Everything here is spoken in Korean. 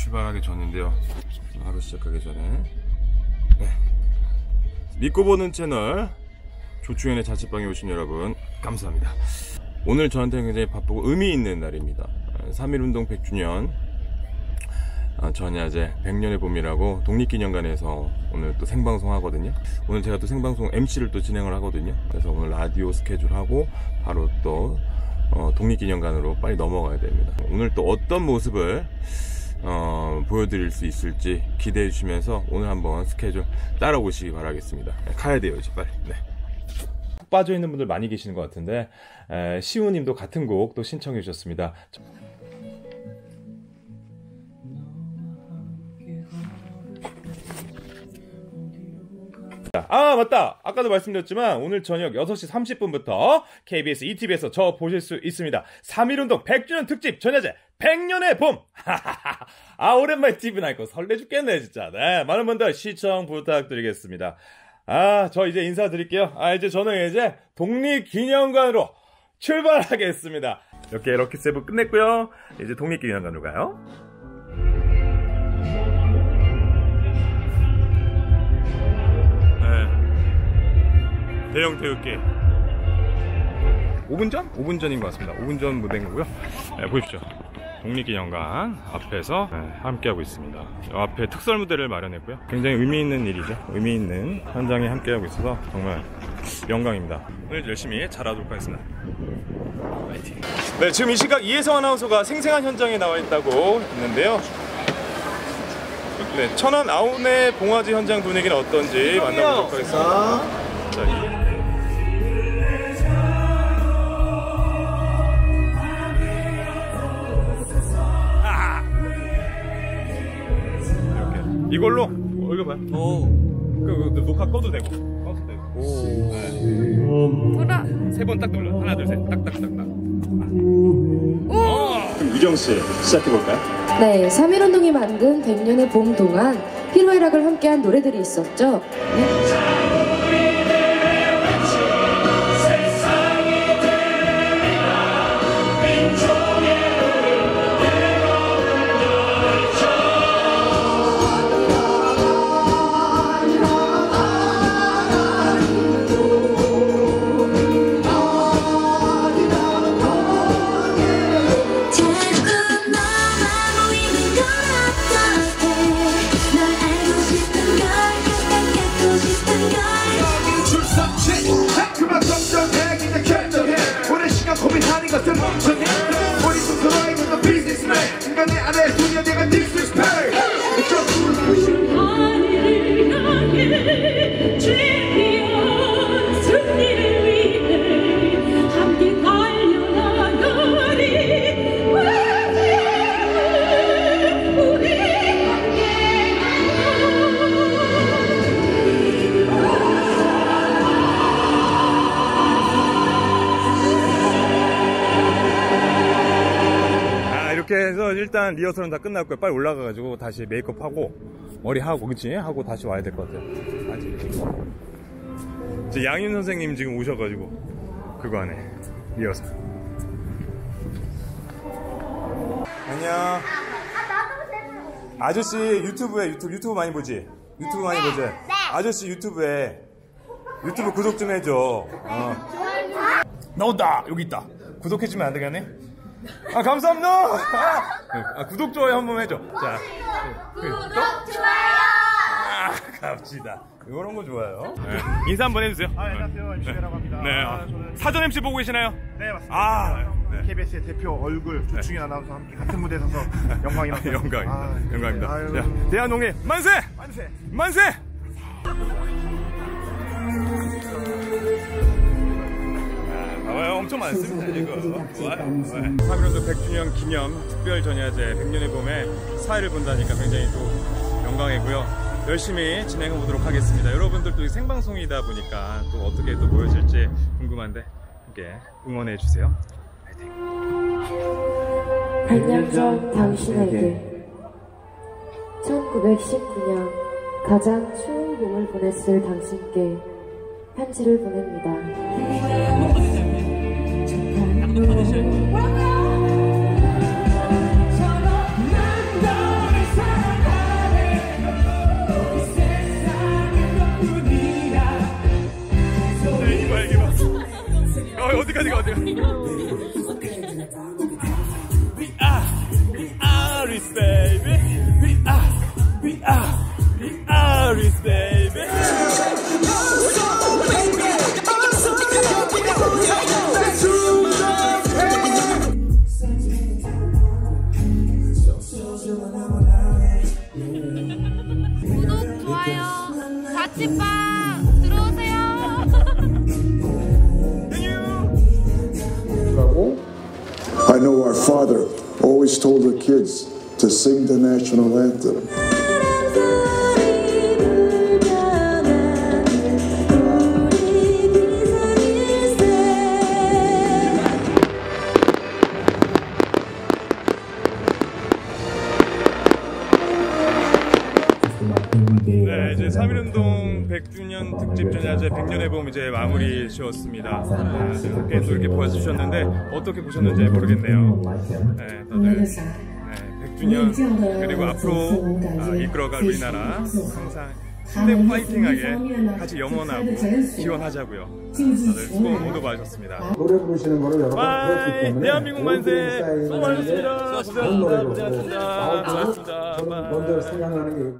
출발하기 전인데요. 하루 시작하기 전에 네. 믿고 보는 채널 조충현의 자취방에 오신 여러분 감사합니다. 오늘 저한테는 굉장히 바쁘고 의미 있는 날입니다. 3.1운동 100주년 아, 전야제 100년의 봄이라고 독립기념관에서 오늘 또 생방송 하거든요. 오늘 제가 또 생방송 MC를 또 진행을 하거든요. 그래서 오늘 라디오 스케줄 하고 바로 또 어, 독립기념관으로 빨리 넘어가야 됩니다. 오늘 또 어떤 모습을 어, 보여드릴 수 있을지 기대해 주시면서 오늘 한번 스케줄 따라오시기 바라겠습니다. 네, 가야 돼요 이제 빨리. 네. 푹 빠져 있는 분들 많이 계시는 것 같은데 에, 시우님도 같은 곡 또 신청해 주셨습니다. 아 맞다 아까도 말씀드렸지만 오늘 저녁 6시 30분부터 KBS ETV에서 저 보실 수 있습니다 3.1운동 100주년 특집 전야제 100년의 봄! 아 오랜만에 TV 나니까 설레 죽겠네 진짜. 네 많은 분들 시청 부탁드리겠습니다. 아 저 이제 인사드릴게요. 아 이제 저는 이제 독립기념관으로 출발하겠습니다. 이렇게 럭키 세븐 끝냈고요. 이제 독립기념관으로 가요. 네. 대형 태극기. 5분 전? 5분 전인 것 같습니다. 5분 전 무대인 거고요. 네, 보십시오 독립기념관 앞에서 네, 함께하고 있습니다. 앞에 특설 무대를 마련했고요. 굉장히 의미 있는 일이죠. 의미 있는 현장에 함께하고 있어서 정말 영광입니다. 오늘 열심히 잘하도록 하겠습니다. 파이팅. 네 지금 이 시각 이혜성 아나운서가 생생한 현장에 나와 있다고 했는데요. 네, 천안 아우네 봉화지 현장 분위기는 어떤지 만나보도록 하겠습니다. 자, 이걸로 어, 이거 봐요. 그, 그 녹화 꺼도 되고 꺼도 되고. 돌아. 세번딱 눌러. 하나 둘 셋. 딱딱딱딱. 유정 씨 시작해 볼까요? 네, 3.1 운동이 만든 100년의 봄 동안 희로애락을 함께한 노래들이 있었죠. 자 해서 일단 리허설은 다 끝났고요. 빨리 올라가가지고 다시 메이크업 하고 머리 하고 그치? 하고 다시 와야 될 것 같아요. 아직. 저 양윤 선생님 지금 오셔가지고 그거 하네. 리허설. 안녕. 아저씨 유튜브에 유튜브 유튜브 많이 보지? 유튜브 많이 보지? 아저씨 유튜브에. 유튜브 구독 좀 해줘. 어. 나온다! 여기 있다. 구독해주면 안 되겠네? 아 감사합니다. 아, 아, 구독 좋아요 한 번 해줘. 자, 구독 좋아요. 아, 갑시다. 이런 거 좋아요. 네. 인사 한 번 해주세요. 아, 안녕하세요. MC라고 합니다. 네. 아, 어. 저는 사전 MC 보고 계시나요? 네, 맞습니다. 아, 네. KBS의 대표 얼굴 조충현 아나운서와 함께 같은 무대에 서서 영광이라서 영광입니다. 아, 영광입니다. 아유, 자, 대한농해 만세! 만세. 만세! 아, 봐 봐요. 엄청 많습니다, 이거. 좋아요. 네. 3.1운동 100주년 기념 특별 전야제 100년의 봄에 사회를 본다니까 굉장히 또 영광이고요. 열심히 진행해 보도록 하겠습니다. 여러분들도 이 생방송이다 보니까 또 어떻게 또 보여질지 궁금한데 함께 응원해 주세요. 파이팅! 100년 전 당신에게 1919년 가장 추운 봄을 보냈을 당신께 편지를 보냅니다. 어, 어디까지 가 어디까지 자취방 들어오세요. I know our father always told the kids to sing the national anthem. 이제 3.1운동 100주년 특집 전야제 100년의 봄 이제 마무리 지었습니다. 네, 또 이렇게 보여주셨는데 어떻게 보셨는지 모르겠네요. 네, 다들 네, 100주년 그리고 앞으로 아, 이끌어갈 우리나라 항상 힘내고 파이팅하게 같이 영원하고 기원하자고요. 다들 수고 모두 많으셨습니다. 노래 부르시는 거를 여러 번 때문에 대한민국 만세 수고 많으셨습니다. 고생하셨습니다. 저는 바이. 먼저 생각나는 게